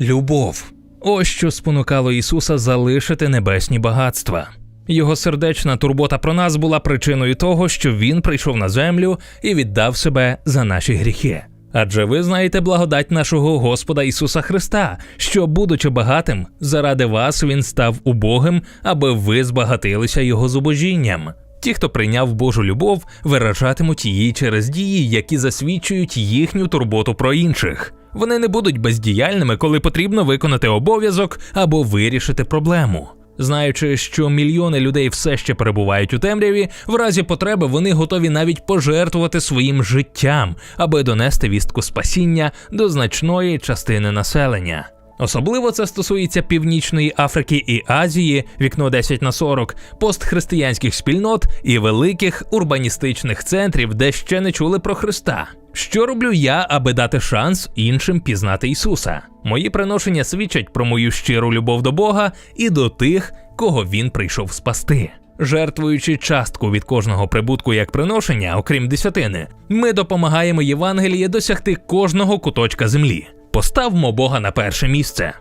любов. Ось що спонукало Ісуса залишити небесні багатства. Його сердечна турбота про нас була причиною того, що він прийшов на землю і віддав себе за наші гріхи. Адже ви знаєте благодать нашого Господа Ісуса Христа, що, будучи багатим, заради вас Він став убогим, аби ви збагатилися Його зубожінням. Ті, хто прийняв Божу любов, виражатимуть її через дії, які засвідчують їхню турботу про інших. Вони не будуть бездіяльними, коли потрібно виконати обов'язок або вирішити проблему. Знаючи, що мільйони людей все ще перебувають у темряві, в разі потреби вони готові навіть пожертвувати своїм життям, аби донести вістку спасіння до значної частини населення. Особливо це стосується Північної Африки і Азії, вікно 10 на 40, постхристиянських спільнот і великих урбаністичних центрів, де ще не чули про Христа. Що роблю я, аби дати шанс іншим пізнати Ісуса? Мої приношення свідчать про мою щиру любов до Бога і до тих, кого він прийшов спасти. Жертвуючи частку від кожного прибутку як приношення, окрім десятини, ми допомагаємо Євангелії досягти кожного куточка землі. Поставмо Бога на перше місце.